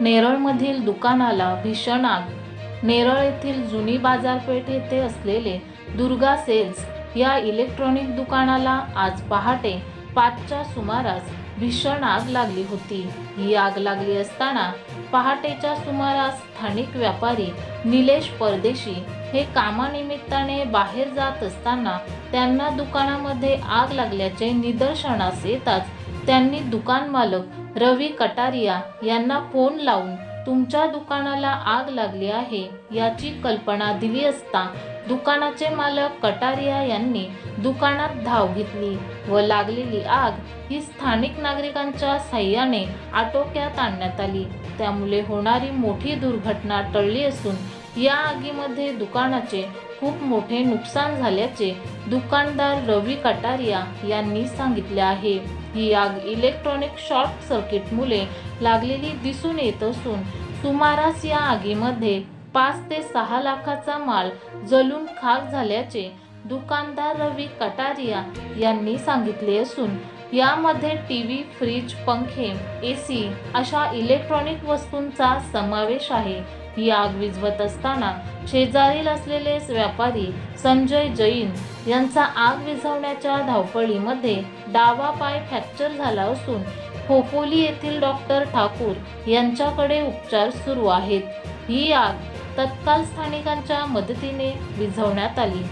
नेरळमधील दुकानाला भीषण आग. नेरळ येथील जुनी बाजारपेठ येथे असलेले दुर्गा सेल्स या इलेक्ट्रॉनिक दुकानाला आज पहाटे पाचच्या सुमारास भीषण आग लागली होती. ही आग लागली असताना पहाटेच्या सुमारास स्थानिक व्यापारी निलेश परदेशी हे कामानिमित्ताने बाहेर जात असताना त्यांना दुकानामध्ये आग लागल्याचे निदर्शनास येताच त्यांनी दुकान मालक रवी कटारिया यांना फोन लावून तुमच्या दुकानाला आग लागली आहे याची कल्पना दिली असता दुकानाचे मालक कटारिया यांनी दुकानात धाव घेतली व लागलेली आग ही स्थानिक नागरिकांच्या सहाय्याने आटोक्यात आणण्यात आली. त्यामुळे होणारी मोठी दुर्घटना टळली असून या आगीमध्ये दुकानाचे खूप मोठे नुकसान झाल्याचे दुकानदार रवी कटारिया यांनी सांगितले आहे. ही आग इलेक्ट्रॉनिक शॉर्ट सर्किटमुळे लागलेली दिसून येत असून सुमारास या आगीमध्ये पाच ते सहा लाखाचा माल जलून खाक झाल्याचे दुकानदार रवी कटारिया यांनी सांगितले असून यामध्ये टी व्ही फ्रीज पंखे ए सी अशा इलेक्ट्रॉनिक वस्तूंचा समावेश आहे. ही आग विझवत असताना शेजारील असलेले व्यापारी संजय जैन यांचा आग विझवण्याच्या धावपळीमध्ये डावा पाय फ्रॅक्चर झाला असून खोपोली येथील डॉक्टर ठाकूर यांच्याकडे उपचार सुरू आहेत. ही आग तत्काल स्थानिकांच्या मदतीने विझवण्यात आली.